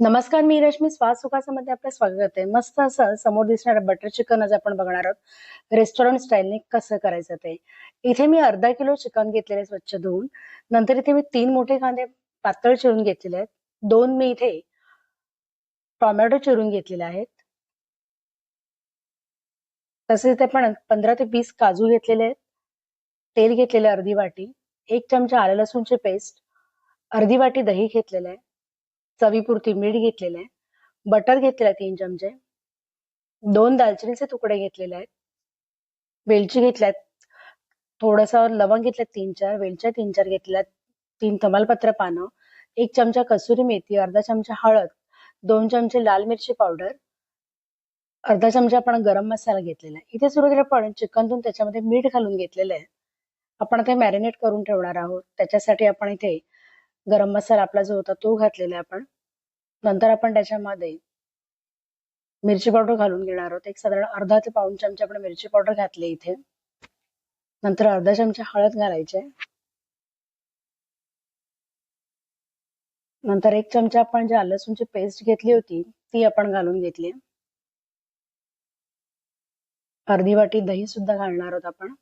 नमस्कार मी रश्मी. स्वाद सुखासामध्ये आपलं स्वागत आहे. मस्त असं समोर दिसणारं बटर चिकन आज आपण बघणार आहोत. रेस्टॉरंट स्टाईलने कसं करायचं ते. इथे मी अर्धा किलो चिकन घेतलेले स्वच्छ धुवून. नंतर इथे मी तीन मोठे कांदे पातळ चिरून घेतलेले आहेत. दोन मी इथे टोमॅटो चिरून घेतलेले आहेत. तसेच इथे पण पंधरा ते वीस काजू घेतलेले आहेत. तेल घेतलेले अर्धी वाटी. एक चमचा आलं लसूणची पेस्ट अर्धी वाटी दही घेतलेलं आहे. चवीपुरती मीठ घेतलेलं आहे. बटर घेतलेलं आहे तीन चमचे. दोन दालचिनीचे तुकडे घेतलेले आहेत. वेलची घेतल्यात थोडासा लवंग घेतल्यात तीन चार. वेलच्या तीन चार घेतल्यात तीन तमालपत्र पानं. एक चमचा कसुरी मेथी अर्धा चमचा हळद दोन चमचे लाल मिरची पावडर अर्धा चमचा आपण गरम मसाला घेतलेला आहे. इथे सुरुवातीला आपण चिकन धुवून त्याच्यामध्ये मीठ घालून घेतलेलं आहे. आपण ते मॅरिनेट करून ठेवणार आहोत. त्याच्यासाठी आपण इथे गरम मसाला आपला जो होता तो घातलेला आहे आपण. नंतर आपण त्याच्यामध्ये मिरची पावडर घालून घेणार आहोत. एक साधारण अर्धा ते पाऊन चमचा आपण मिरची पावडर घातली इथे. नंतर अर्धा चमचा हळद घालायचे नंतर एक चमचा आपण जे लसूणची पेस्ट घेतली होती ती आपण घालून घेतली अर्धी वाटी दही सुद्धा घालणार आहोत आपण.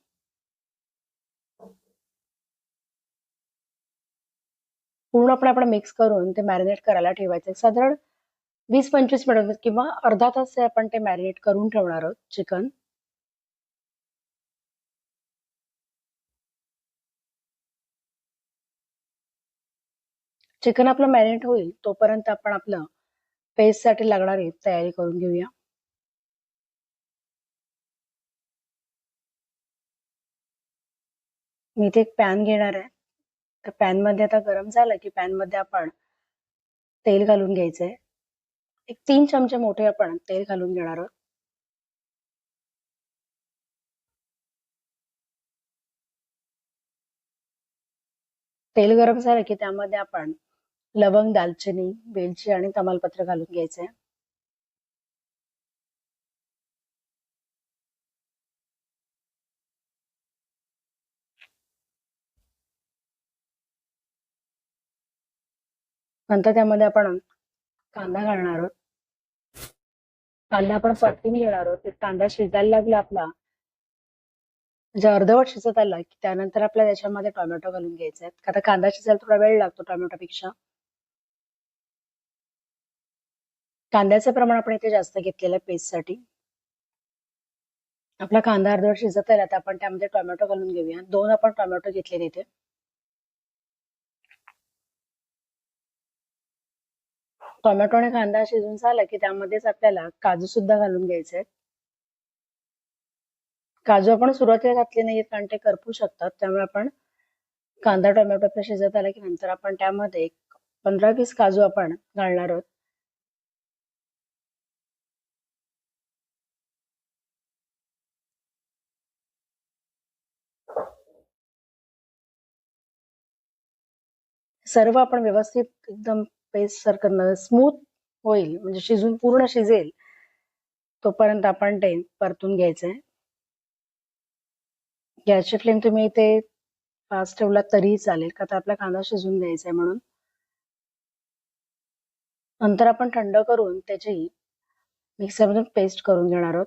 पूर्णपणे आपण मिक्स करून ते मॅरिनेट करायला ठेवायचं. साधारण वीस पंचवीस मिनिट किंवा अर्धा तास आपण ते मॅरिनेट करून ठेवणार आहोत चिकन चिकन आपलं मॅरिनेट होईल तोपर्यंत आपण आपलं पेस्टसाठी लागणारी तयारी करून घेऊया. मी इथे एक पॅन घेणार आहे. तर पॅनमध्ये आता गरम झालं की पॅनमध्ये आपण तेल घालून घ्यायचंय. एक तीन चमचे मोठे आपण तेल घालून घेणार आहोत. तेल गरम झालं की त्यामध्ये आपण लवंग दालचिनी वेलची आणि तमालपत्र घालून घ्यायचंय. नंतर त्यामध्ये आपण कांदा घालणार आहोत. कांदा आपण परतून घेणार आहोत. कांदा शिजायला लागला आपला. म्हणजे अर्धवट शिजत आला की त्यानंतर आपल्याला त्याच्यामध्ये टोमॅटो घालून घ्यायचे आहेत. आता कांदा शिजायला थोडा वेळ लागतो टोमॅटोपेक्षा. कांद्याचं प्रमाण आपण इथे जास्त घेतलेलं आहे पेस्टसाठी आपला कांदा अर्धवट शिजत आला तर आपण त्यामध्ये टोमॅटो घालून घेऊया. दोन आपण टोमॅटो घेतलेले इथे. टोमॅटो आणि कांदा शिजून झाला की त्यामध्येच आपल्याला काजू सुद्धा घालून घ्यायचे. आहेत काजू आपण सुरुवातीला घातले नाहीत कारण ते करपू शकतात. त्यामुळे आपण कांदा टोमॅटो आपला शिजत आला की नंतर आपण त्यामध्ये एक पंधरा वीस काजू आपण घालणार आहोत. सर्व आपण व्यवस्थित एकदम पेस्ट सारखं स्मूथ होईल म्हणजे शिजून पूर्ण शिजेल तोपर्यंत आपण ते परतून घ्यायचं आहे गॅसची फ्लेम तुम्ही इथे फास्ट ठेवला तरीही चालेल का तर आपला कांदा शिजून द्यायचा आहे म्हणून. नंतर आपण थंड करून त्याची मिक्सरमधून पेस्ट करून घेणार आहोत.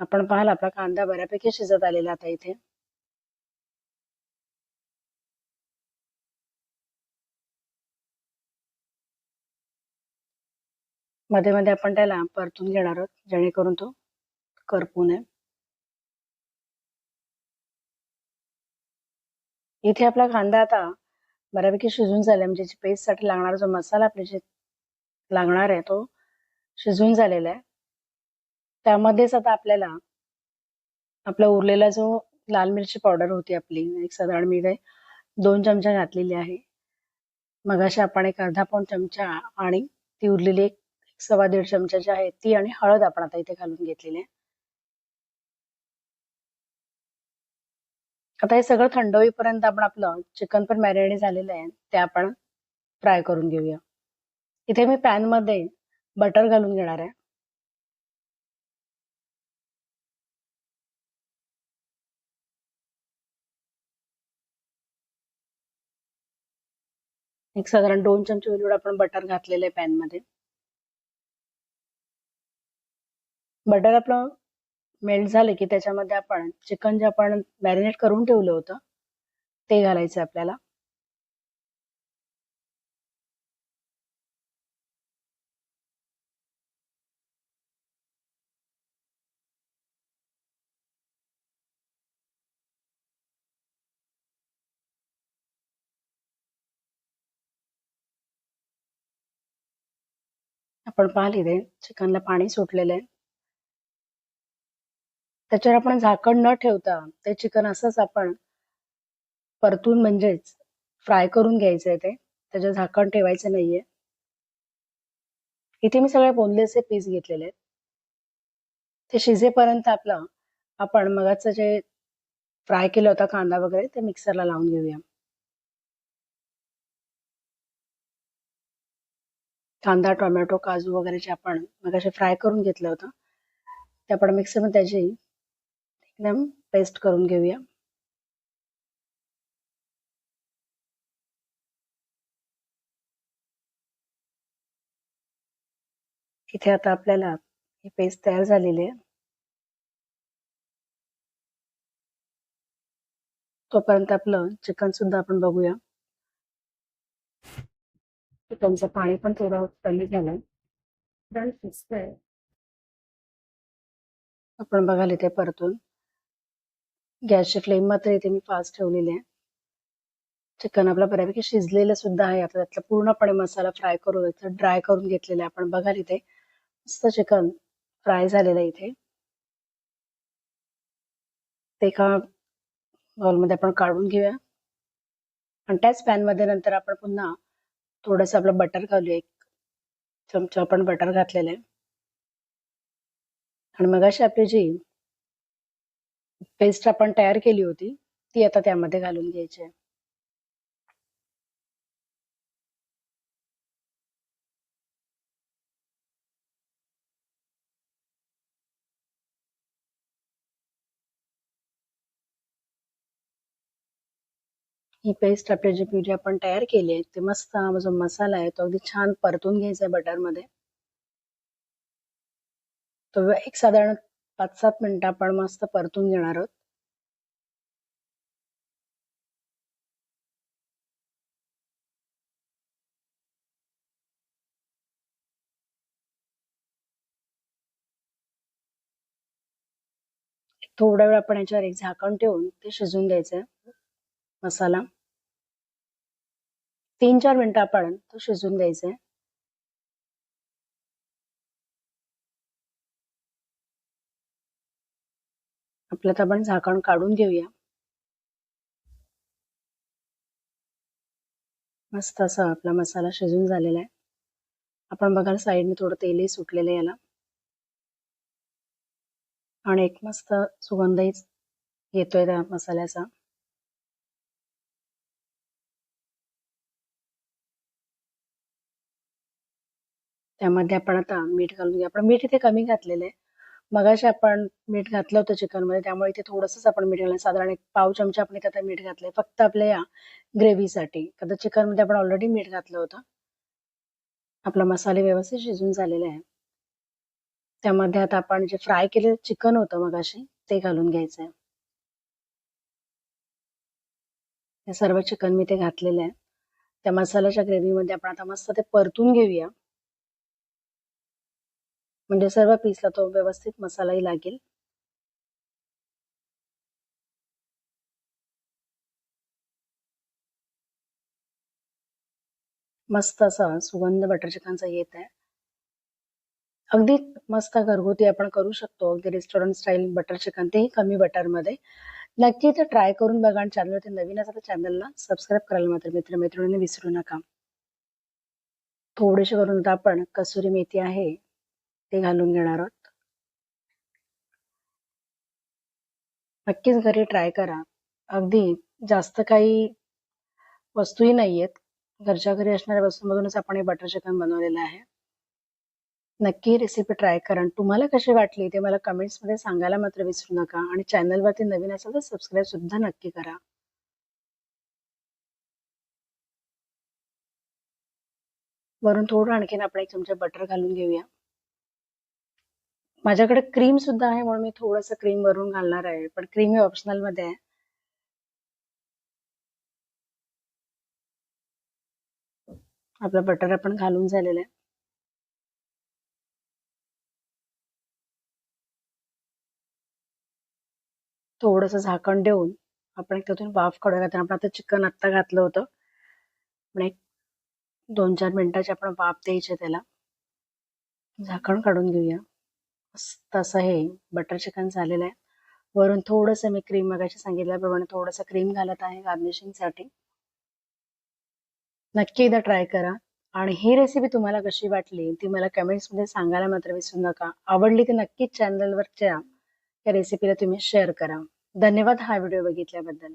आपण पाहाल आपला कांदा बऱ्यापैकी शिजत आलेला आता इथे. मध्ये मध्ये आपण त्याला परतून घेणार आहोत जेणेकरून तो करपू नये इथे आपला कांदा आता बऱ्यापैकी शिजून झालाय म्हणजे पेस्टसाठी लागणारा जो मसाला आपल्या जे लागणार आहे तो शिजून झालेला आहे. त्यामध्येच आता आपल्याला आपला उरलेला जो लाल मिरची पावडर होती आपली एक साधारण मी दोन चमचा घातलेली आहे. मगाशी आपण एक अर्धा पाऊन चमचा आणि ती उरलेली एक सव्वा दीड चमचा आहे ती आणि हळद आपण आता इथे घालून घेतलेली आहे. आता हे सगळं थंड होईपर्यंत आपण आपलं चिकन पण मॅरिनेट झालेलं आहे. ते आपण फ्राय करून घेऊया. इथे मी पॅनमध्ये बटर घालून घेणार आहे. एक साधारण दोन चमचे वेलूड आपण बटर घातलेलं आहे पॅनमध्ये. बटर आपलं मेल्ट झालं की त्याच्यामध्ये आपण चिकन जे आपण मॅरिनेट करून ठेवलं होतं ते घालायचं आपल्याला. आपण पाहिले चिकनला पाणी सुटलेलं आहे. त्याच्यावर आपण झाकण न ठेवता ते चिकन असंच आपण परतून म्हणजेच फ्राय करून घ्यायचं आहे ते. त्याच्यावर झाकण ठेवायचं नाहीये. इथे मी सगळे बोनलेसचे पीस घेतलेले आहेत. ते शिजेपर्यंत आपलं आपण मगाचं जे फ्राय केलं होतं कांदा वगैरे ते मिक्सरला लावून घेऊया. कांदा टोमॅटो काजू वगैरे जे आपण मगाशी फ्राय करून घेतलं होतं ते आपण मिक्सरमध्ये त्याची एकदम पेस्ट करून घेऊया. इथे आता आपल्याला ही पेस्ट तयार झालेली आहे. तोपर्यंत आपलं चिकन सुद्धा आपण बघूया. चिकनचं पाणी पण थोडं कमी झालंय. आपण बघाल इथे परतून. गॅसची फ्लेम मात्र इथे मी फास्ट ठेवलेली आहे. चिकन आपलं बऱ्यापैकी शिजलेलं सुद्धा आहे. आता त्यातला पूर्णपणे मसाला फ्राय करून ड्राय करून घेतलेला आहे. आपण बघाल इथे मस्त चिकन फ्राय झालेलं आहे इथे. ते एका बॉलमध्ये आपण काढून घेऊया. आणि त्याच पॅनमध्ये नंतर आपण पुन्हा थोडस आपलं बटर घालूया. एक चमचा आपण बटर घातलेलं आहे. आणि मग अशी आपली जी पेस्ट आपण तयार केली होती ती आता त्यामध्ये घालून घ्यायची आहे. ही पेस्ट आपली जी प्युरी आपण तयार केली आहे ते मस्त हा जो मसाला आहे तो अगदी छान परतून घ्यायचा आहे बटरमध्ये तो एक साधारण पाच सात मिनिटं आपण मस्त परतून घेणार आहोत. थोडा वेळ आपण याच्यावर एक झाकण ठेवून ते शिजून द्यायचंय. मसाला. तीन चार मिनिटं आपण तो शिजून द्यायचा आहे आपल्यात आपण झाकण काढून घेऊया. मस्त असा आपला मसाला शिजून झालेला आहे. आपण बघाल साईडने थोडं तेलही सुटलेलं याला. आणि एक मस्त सुगंधही येतोय त्या मसाल्याचा. त्यामध्ये आपण आता मीठ घालून घेऊ आपण मीठ इथे कमी घातलेलं आहे. मगाशी आपण मीठ घातलं होतं चिकनमध्ये त्यामुळे इथे थोडंसंच आपण मीठ घाललं साधारण एक पाव चमचा आपण इथे आता मीठ घातलंय. फक्त आपल्या या ग्रेव्हीसाठी. आता चिकनमध्ये आपण ऑलरेडी मीठ घातलं होतं. आपला मसाले व्यवस्थित शिजून झालेले आहे त्यामध्ये आता आपण जे फ्राय केलेलं चिकन होतं मगाशी ते घालून घ्यायचं आहे. हे सर्व चिकन मी ते घातलेलं आहे. त्या मसाल्याच्या ग्रेव्हीमध्ये आपण आता मस्त ते परतून घेऊया. म्हणजे सर्व पीसला तो व्यवस्थित मसालाही लागेल. मस्त असा सुगंध बटर चिकनचा येत आहे. अगदी मस्त घरगुती आपण करू शकतो. अगदी रेस्टॉरंट स्टाईल बटर चिकन तेही कमी बटरमध्ये. नक्की ते ट्राय करून बघा आणि चॅनलवरती नवीन असा तर चॅनलला सबस्क्राईब करायला मात्र मित्र मैत्रिणींनी विसरू नका. थोडेसे करून आपण कसुरी मेथी आहे ते घालून घेणार आहोत. नक्कीच घरी ट्राय करा. अगदी जास्त काही वस्तूही नाहीयेत. घरच्या घरी असणाऱ्या वस्तूंमधूनच आपण हे बटर चिकन बनवलेलं आहे. नक्की रेसिपी ट्राय करा. आणि तुम्हाला कशी वाटली ते मला कमेंट्समध्ये सांगायला मात्र विसरू नका. आणि चॅनलवरती नवीन असेल तर सबस्क्राईब सुद्धा नक्की करा. वरून थोडं आणखीन आपण एक चमचा बटर घालून घेऊया. माझ्याकडे क्रीम सुद्धा आहे म्हणून मी थोडंसं क्रीम वरून घालणार आहे पण क्रीम ही ऑप्शनलमध्ये आहे. आपलं बटर आपण घालून झालेलं आहे. थोडंसं झाकण देऊन आपण एक त्यातून वाफ काढूया कारण आपण आता चिकन आत्ता घातलं होतं. पण एक दोन चार मिनिटाची आपण वाफ द्यायची त्याला. झाकण काढून घेऊया. मस्त असं हे बटर चिकन झालेलं आहे. वरून थोडंसं मी क्रीम मगाशी सांगितल्याप्रमाणे थोडंसं क्रीम घालत आहे गार्निशिंगसाठी. नक्की एकदा ट्राय करा. आणि ही रेसिपी तुम्हाला कशी वाटली ती मला कमेंट्समध्ये सांगायला मात्र विसरू नका. आवडली तर नक्कीच चॅनलवरच्या या. रेसिपीला तुम्ही शेअर करा. धन्यवाद हा व्हिडिओ बघितल्याबद्दल.